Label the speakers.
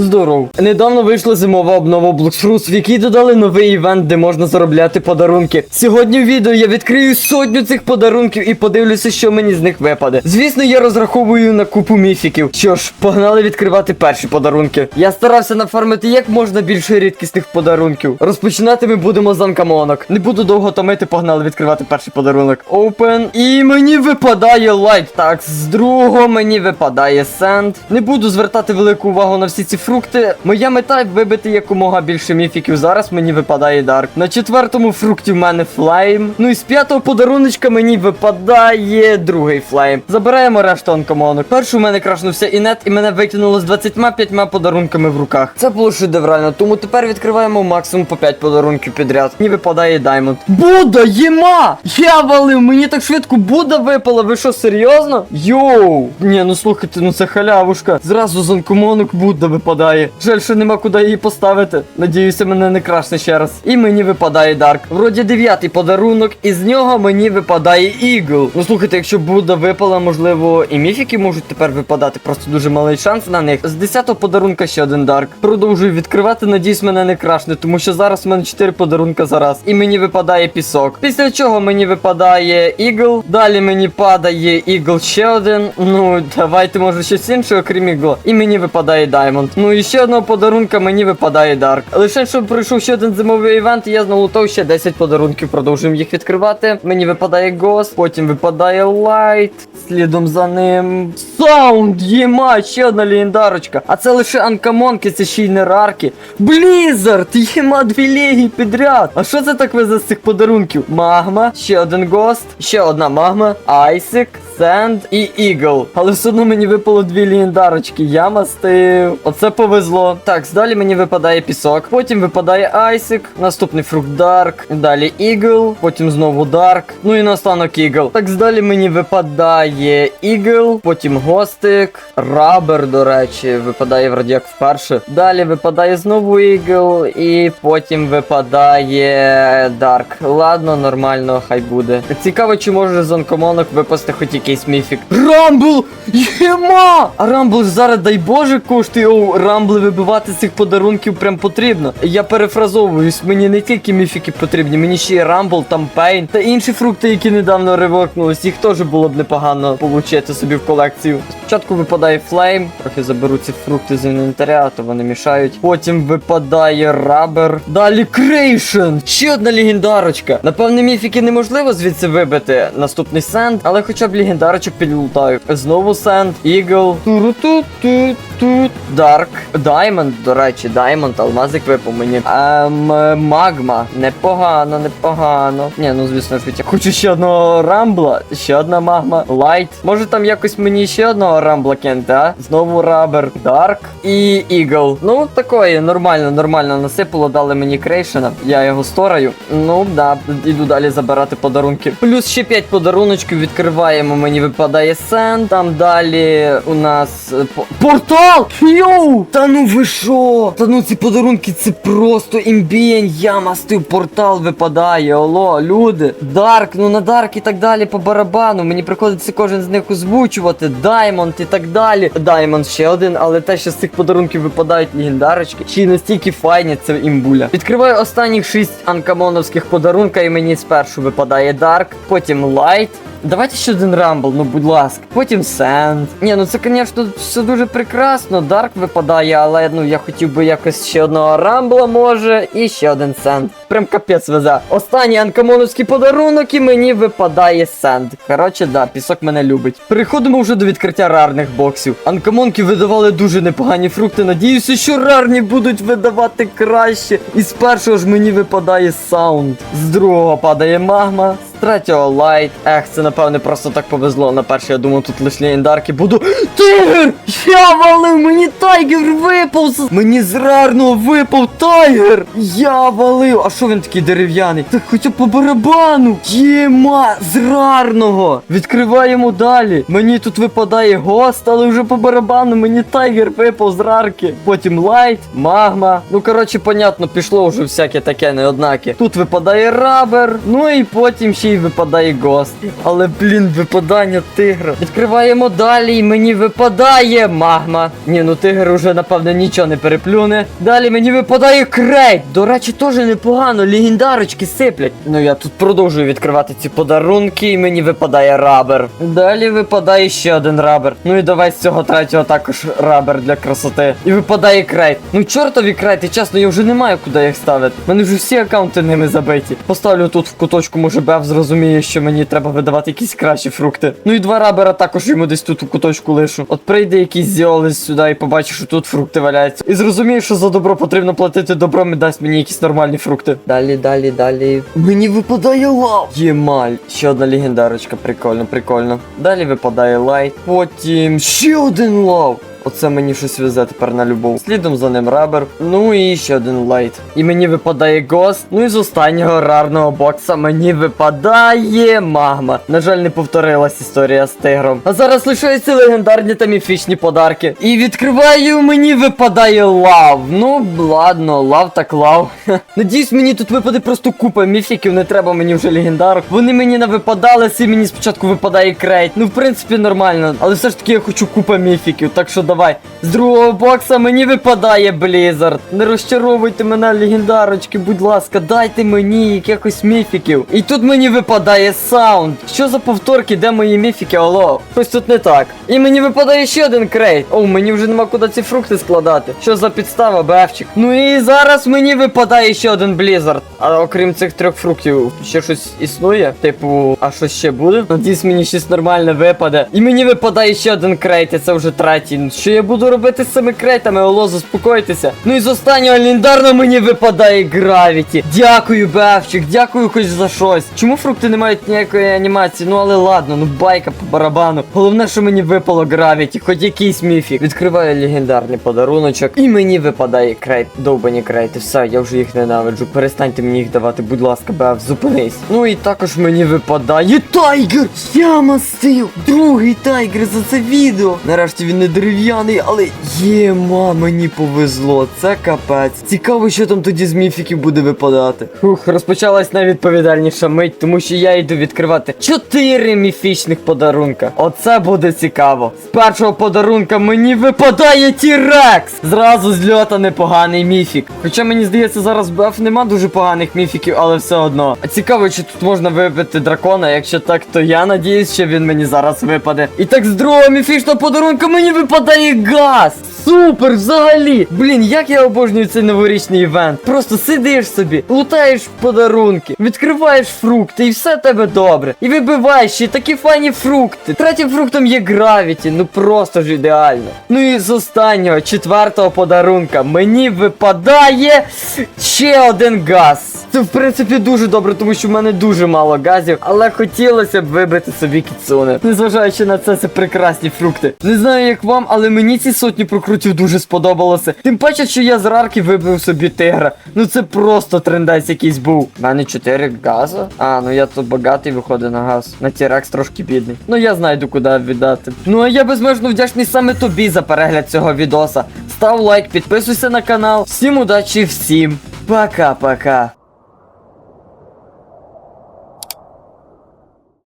Speaker 1: Здоров. Недавно вийшла зимова обнова Bloxfruits, в якій додали новий івент, де можна заробляти подарунки. Сьогодні в відео я відкрию сотню цих подарунків і подивлюся, що мені з них випаде. Звісно, я розраховую на купу міфіків. Що ж, погнали відкривати перші подарунки. Я старався нафармити як можна більше рідкісних подарунків. Розпочинати ми будемо з анкамонок. Не буду довго томити, погнали відкривати перший подарунок. Open. І мені випадає лайк. Так, з другого мені випадає сенд. Не буду звертати велику увагу на всі ці фрукти. Моя мета вибити якомога більше міфіків. Зараз мені випадає Дарк. На четвертому фрукті в мене флейм. Ну і з п'ятого подаруночка мені випадає другий флейм. Забираємо решту анкомонок. Першу в мене крашнувся інет, і мене викинуло з 25 подарунками в руках. Це було шедеврально, тому тепер відкриваємо максимум по 5 подарунків підряд. Мені випадає даймонд. Буда, єма! Я валив, мені так швидко Буда випала. Ви що, серйозно? Йоу! Ні, ну слухайте, ну це халявушка. Зразу з анкомонок Будда випадає. Жаль, що нема куди її поставити. Надіюся, мене не крашне ще раз. І мені випадає Дарк. Вроді дев'ятий подарунок, і з нього мені випадає Ігл. Ну слухайте, якщо Будда випала, можливо, і міфіки можуть тепер випадати. Просто дуже малий шанс на них. З 10-го подарунка ще один Дарк. Продовжую відкривати, надіюсь, мене не крашне, тому що зараз в мене 4 подарунка за раз. І мені випадає пісок. Після чого мені випадає Ігл. Далі мені падає Ігл ще один. Ну, давайте, може, щось інше, окрім Ігла. І мені випадає Даймонд. Ну і ще одного подарунка мені випадає Дарк. Лише щоб пройшов ще один зимовий івент, і я зналутав ще 10 подарунків. Продовжуємо їх відкривати. Мені випадає Ghost, потім випадає Light. Слідом за ним. Саунд! Єма, ще одна легендарочка. А це лише анкамонки, це ще й не рарки. Блізард! Єма дві легі підряд. А що це так везе з цих подарунків? Магма, ще один Ghost, ще одна магма, Айсик. Сенд і Ігл. Але все одно мені випало дві легендарочки. Я мастив. Оце повезло. Так, далі мені випадає пісок. Потім випадає Айсик. Наступний фрукт Дарк. Далі Ігл. Потім знову Дарк. Ну і наостанок Ігл. Так, далі мені випадає Ігл. Потім Гостик. Рабер, до речі, випадає вроді як вперше. Далі випадає знову Ігл. І потім випадає Дарк. Ладно, нормально, хай буде. Цікаво, чи може з анкомонок випасти хоч якийсь міфік. Рамбл! Єма! А Рамбл зараз, дай Боже, коштує. Оу, Рамбли вибивати цих подарунків прям потрібно. Я перефразовуюсь, мені не тільки міфіки потрібні, мені ще й Рамбл, там Пейн та інші фрукти, які недавно ревокнулись. Їх теж було б непогано получити собі в колекцію. Спочатку випадає флейм, трохи заберу ці фрукти з інвентаря, то вони мішають. Потім випадає рабер. Далі крейшн! Ще одна легендарочка. Напевне, міфіки неможливо звідси вибити. Наступний сенд, але хоча б легендарочок підлутаю. Знову сенд, ігл, туру-ту ту тут Дарк, Даймонд, до речі, Даймонд, алмазик випав мені. Ем, магма. Непогано, непогано. Ні, ну звісно, ж хочу ще одного рамбла, ще одна магма. Лайт. Може там якось мені ще одного рамбла кинути, а? Знову рабер, Дарк і Ігл. Ну, такої, нормально, нормально насипало, дали мені крейшена. Я його стораю. Ну, да, іду далі забирати подарунки. Плюс ще 5 подаруночків відкриваємо. Мені випадає сен. Там далі у нас е, портал! Йоу! Та ну ви що? Та ну ці подарунки це просто імбієнь. Я мастив портал випадає. Алло, люди. Дарк, ну на Дарк і так далі по барабану. Мені приходиться кожен з них озвучувати. Даймонд і так далі. Даймонд ще один, але те, що з цих подарунків випадають легендарочки, ще й настільки файні, це імбуля. Відкриваю останніх шість анкамоновських подарунка, і мені спершу випадає Дарк, потім Лайт. Давайте ще один рамбл, ну будь ласка. Потім Сенд. Ні, ну це, звісно, все дуже прекрасно. Дарк випадає, але ну я хотів би якось ще одного рамбла, може, і ще один Сенд. Прям капець везе. Останній анкамоновський подарунок, і мені випадає Сенд. Коротше, да, пісок мене любить. Переходимо вже до відкриття рарних боксів. Анкамонки видавали дуже непогані фрукти. Надіюся, що рарні будуть видавати краще. І з першого ж мені випадає саунд. З другого падає магма. Третього лайт. Ех, це напевне просто так повезло. На перше, я думав, тут лише легендарки буду. Тигр! Я валив, мені тайгер випав! Мені з випав тайгер! Я валив! А що він такий дерев'яний? Так хоча б по барабану! Єма з рарного! Відкриваємо далі. Мені тут випадає гост, але вже по барабану мені тайгер випав з рарки. Потім лайт, магма. Ну коротше, понятно, пішло вже всяке таке неоднаке. Тут випадає рабер. Ну і потім ще і випадає гост. Але, блін, випадання тигра. Відкриваємо далі, і мені випадає магма. Ні, ну тигр уже, напевно, нічого не переплюне. Далі мені випадає крейт. До речі, теж непогано, легендарочки сиплять. Ну я тут продовжую відкривати ці подарунки, і мені випадає рабер. Далі випадає ще один рабер. Ну і давай з цього третього також рабер для красоти. І випадає крейт. Ну чортові крейти, чесно, я вже не маю куди їх ставити. У мене вже всі аккаунти ними забиті. Поставлю тут в куточку, може Бев зрозуміє, що мені треба видавати якісь кращі фрукти. Ну і два рабера також йому десь тут у куточку лишу. От прийде якийсь зіолис сюди і побачить, що тут фрукти валяються. І зрозуміє, що за добро потрібно платити добром і дасть мені якісь нормальні фрукти. Далі, далі, далі. Мені випадає лав. Ємаль. Ще одна легендарочка. Прикольно, прикольно. Далі випадає лайт. Потім ще один лав. Оце мені щось везе тепер на любов. Слідом за ним рабер. Ну і ще один лайт. І мені випадає гост. Ну і з останнього рарного бокса мені випадає магма. На жаль, не повторилась історія з тигром. А зараз лишаються легендарні та міфічні подарки. І відкриваю, мені випадає лав. Ну, ладно, лав так лав. Надіюсь, мені тут випаде просто купа міфіків, не треба мені вже легендарок. Вони мені не випадалися, і мені спочатку випадає крейт. Ну, в принципі, нормально. Але все ж таки я хочу купа міфіків. Так що давай. З другого бокса мені випадає Блізард. Не розчаровуйте мене, легендарочки, будь ласка, дайте мені якихось міфіків. І тут мені випадає саунд. Що за повторки, де мої міфіки, алло? Щось тут не так. І мені випадає ще один крейт. О, мені вже нема куди ці фрукти складати. Що за підстава, бевчик? Ну і зараз мені випадає ще один Блізард. А окрім цих трьох фруктів, ще щось існує? Типу, а що ще буде? Надіюсь, мені щось нормальне випаде. І мені випадає ще один крейт, і це вже третій. Що я буду робити з цими крейтами? Оло, заспокойтеся. Ну і з останнього легендарно мені випадає гравіті. Дякую, Бевчик, дякую хоч за щось. Чому фрукти не мають ніякої анімації? Ну але ладно, ну байка по барабану. Головне, що мені випало гравіті, хоч якийсь міфік. Відкриваю легендарний подаруночок. І мені випадає крейт, довбані крейти. Все, я вже їх ненавиджу. Перестаньте мені їх давати, будь ласка, Бев, зупинись. Ну і також мені випадає тайгер! Я мастив! Другий тайгер за це відео. Нарешті він не дерев'яний, але єма, мені повезло. Це капець. Цікаво, що там тоді з міфіків буде випадати. Фух, розпочалась найвідповідальніша мить, тому що я йду відкривати чотири міфічних подарунка. Оце буде цікаво. З першого подарунка мені випадає Тірекс. Зразу з льота непоганий міфік. Хоча мені здається, зараз в БФ нема дуже поганих міфіків, але все одно. А цікаво, чи тут можна вибити дракона. Якщо так, то я надіюсь, що він мені зараз випаде. І так з другого міфічного подарунка мені випадає газ. Супер, взагалі! Блін, як я обожнюю цей новорічний івент. Просто сидиш собі, лутаєш подарунки, відкриваєш фрукти, і все тебе добре. І вибиваєш ще такі файні фрукти. Третім фруктом є гравіті, ну просто ж ідеально. Ну і з останнього, четвертого подарунка, мені випадає ще один газ. Це в принципі дуже добре, тому що в мене дуже мало газів, але хотілося б вибити собі кіцуни. Незважаючи на це, це прекрасні фрукти. Не знаю, як вам, але мені ці сотні прокрутів дуже сподобалося. Тим паче, що я з рарки вибив собі тигра. Ну це просто трендець якийсь був. У мене 4 газа. А, ну я тут багатий виходить на газ. На тірекс трошки бідний. Ну я знайду куди віддати. Ну а я безмежно вдячний саме тобі за перегляд цього відоса. Став лайк, підписуйся на канал. Всім удачі, всім пока-пока.